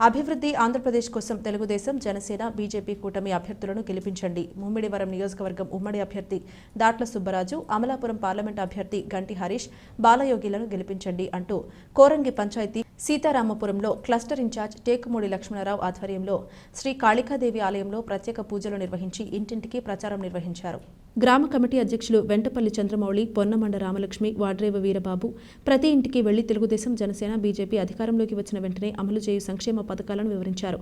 అభివృద్ధి ఆంధ్రప్రదేశ్ కోసం తెలుగుదేశం జనసేన బీజేపీ కూటమి అభ్యర్థులను గెలిపించండి. ముమ్మిడివరం నియోజకవర్గం ఉమ్మడి అభ్యర్థి దాట్ల సుబ్బరాజు అమలాపురం పార్లమెంట్ అభ్యర్థి గంటి హరీష్ బాలయోగిలను గెలిపించండి అంటూ కోరంగి పంచాయతీ సీతారామపురంలో క్లస్టర్ ఇన్ఛార్జ్ టేకుమూడి లక్ష్మణరావు ఆధ్వర్యంలో శ్రీ కాళికాదేవి ఆలయంలో ప్రత్యేక పూజలు నిర్వహించి ఇంటింటికి ప్రచారం నిర్వహించారు. గ్రామ కమిటీ అధ్యక్షులు వెంటపల్లి చంద్రమౌళి పొన్నమండ రామలక్ష్మి వాడ్రేవ వీరబాబు. ప్రతి ఇంటికి వెళ్ళి తెలుగుదేశం జనసేన బీజేపీ అధికారంలోకి వచ్చిన వెంటనే అమలు చేయు సంక్షేమ పథకాలను వివరించారు.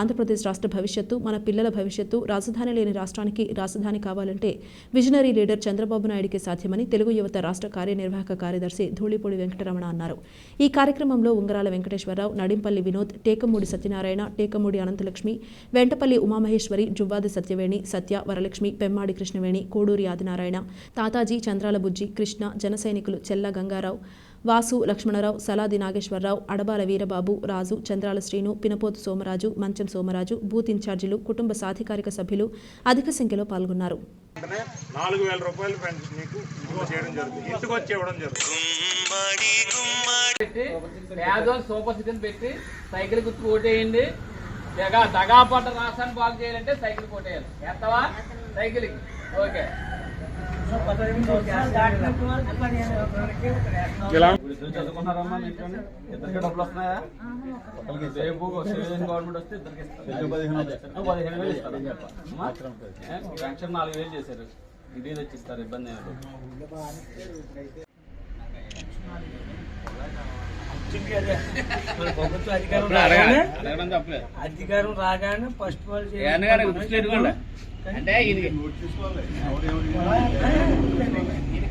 ఆంధ్రప్రదేశ్ రాష్ట్ర భవిష్యత్తు మన పిల్లల భవిష్యత్తు రాజధాని లేని రాష్ట్రానికి రాజధాని కావాలంటే విజనరీ లీడర్ చంద్రబాబు నాయుడికి సాధ్యమని తెలుగు యువత రాష్ట్ర కార్యనిర్వాహక కార్యదర్శి ధూళిపూడి వెంకటరమణ అన్నారు. ఈ కార్యక్రమంలో ఉంగరాల వెంకటేశ్వరరావు నడింపల్లి వినోద్ టేకమూడి సత్యనారాయణ టేకమూడి అనంతలక్ష్మి వెంటపల్లి ఉమామహేశ్వరి జువ్వాది సత్యవేణి సత్య వరలక్ష్మి పెమ్మాడి కృష్ణవేణి కోడూరి ఆదినారాయణ తాతాజీ చంద్రాల బుజ్జి కృష్ణ జన సైనికులు చెల్ల గంగారావు వాసు లక్ష్మణరావు సలాది నాగేశ్వరరావు అడబాల వీరబాబు రాజు చంద్రాల శ్రీను పినపోతు సోమరాజు మంచం సోమరాజు బూత్ ఇన్ఛార్జీలు కుటుంబ సాధికారిక సభ్యులు అధిక సంఖ్యలో పాల్గొన్నారు. నాలుగు వేల రూపాయలు సూపర్ సిటీని పెట్టి సైకిల్ గుర్తు ఓటేయండి. దగా దగా పడ్డ రాష్ట్రాన్ని బాగు చేయాలంటే సైకిల్ కోటేయాలి. ఎత్తవా? సైకిల్ ఓకే ఇప్పుడు ఇద్దరు చదువుకున్నారమ్మా ఇద్దరికి డబ్బులు వస్తున్నాయా? ఒకరికి రేపు సివిలియన్ గవర్నమెంట్ వస్తే ఇద్దరికి ఇస్తారు. పదిహేను పదిహేను వేలు ఇస్తారు? పెన్షన్ నాలుగు వేలు చేశారు. ఇంటికి తెచ్చిస్తారు ఇబ్బంది ప్రభుత్వ అధికారం. రాగానే అధికారం రాగానే ఫస్ట్ అంటే ఇది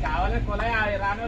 కావాలని కులాయి రాను